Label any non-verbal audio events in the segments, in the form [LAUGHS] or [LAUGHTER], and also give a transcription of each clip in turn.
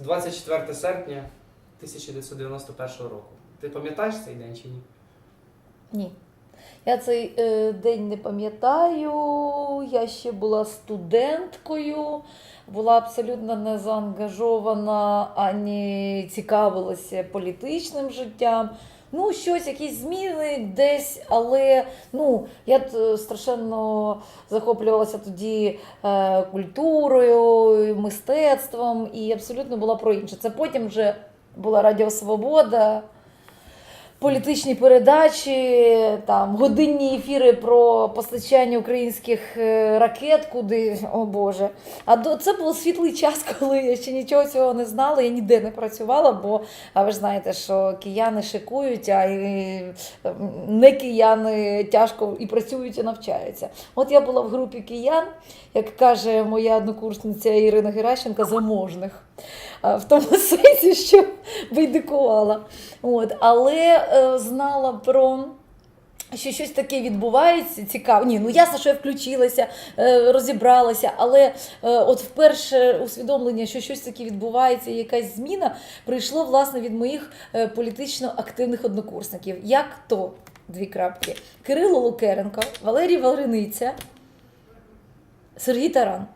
24 серпня 1991 року. Ти пам'ятаєш цей день чи ні? Ні. Я цей е, день не пам'ятаю. Я ще була студенткою, була абсолютно не заангажована, ані цікавилася політичним життям. Ну, щось, якісь зміни десь, але ну, я е, страшенно захоплювалася тоді е, культурою, мистецтвом і абсолютно була про інше. Це потім вже була Радіо Свобода політичні передачі, там годинні ефіри про постачання українських е, ракет, куди, о Боже. А до це був світлий час, [LAUGHS] коли я ще нічого цього не знала, я ніде не працювала, бо а ви ж знаєте, що кияни шикують, а і не кияни тяжко і працюють, і навчаються. От я була в групі киян, як каже моя однокурсниця Ірина Геращенка, заможних. В тому [LAUGHS] сенсі, що байдикувала. От, але е, знала про. Що щось таке відбувається, цікаво. Ні, ну ясно, що я включилася, е, розібралася, але е, от вперше усвідомлення, що щось таке відбувається, якась зміна, прийшло власне від моїх політично активних однокурсників. Як то дві крапки: Кирило Лукеренко, Валерій Валериниця, Сергій Таран.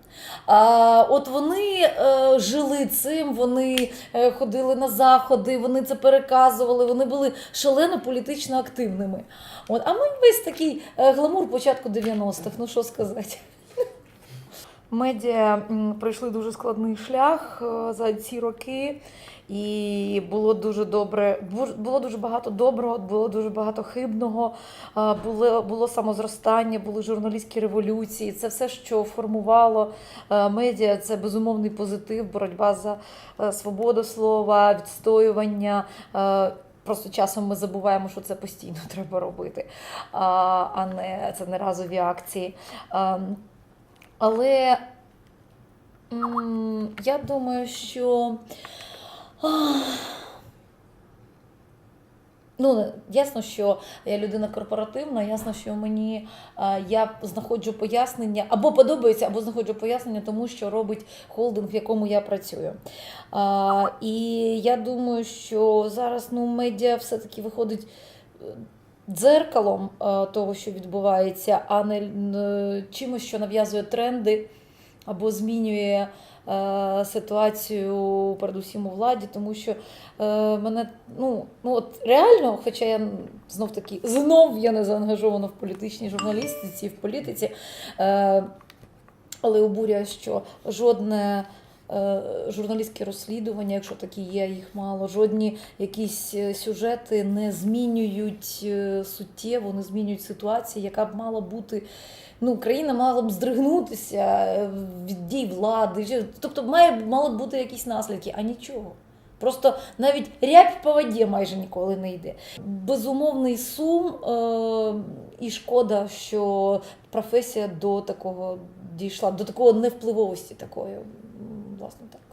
А, от вони е, жили цим, вони е, ходили на заходи, вони це переказували, вони були шалено політично активними. От, а ми весь такий е, гламур початку 90-х, ну що сказати. Медіа пройшли дуже складний шлях е, за ці роки, і було дуже добре. бу- Було дуже багато доброго, було дуже багато хибного. Було, було самозростання, були журналістські революції. Це все, що формувало е, медіа. Це безумовний позитив, боротьба за е, свободу слова, відстоювання. е, Просто часом ми забуваємо, що це постійно [LAUGHS] треба робити, а, а не це не разові акції. Але я думаю, що. Ну, ясно, що я людина корпоративна, ясно, що мені я знаходжу пояснення або подобається, або знаходжу пояснення тому, що робить холдинг, в якому я працюю. І я думаю, що зараз ну, медіа все-таки виходить е, дзеркалом е, того, що відбувається, а не е, чимось, що нав'язує тренди або змінює е, ситуацію, передусім у владі, тому що мене ну, ну от реально, хоча я знов таки знов я не заангажована в політичній журналістиці, в політиці, але обурює, що жодне. Е, Журналістське розслідування, якщо такі є, їх мало. Жодні якісь е, сюжети не змінюють е, суттєво, не змінюють ситуацію, яка б мала бути. Ну, країна мала б здригнутися від дій влади. Тобто має, мали б бути якісь наслідки, а нічого. Просто навіть рябь по воді майже ніколи не йде. Безумовний сум е- і шкода, що професія до такого дійшла, до такого невпливовості такої, м, власне так.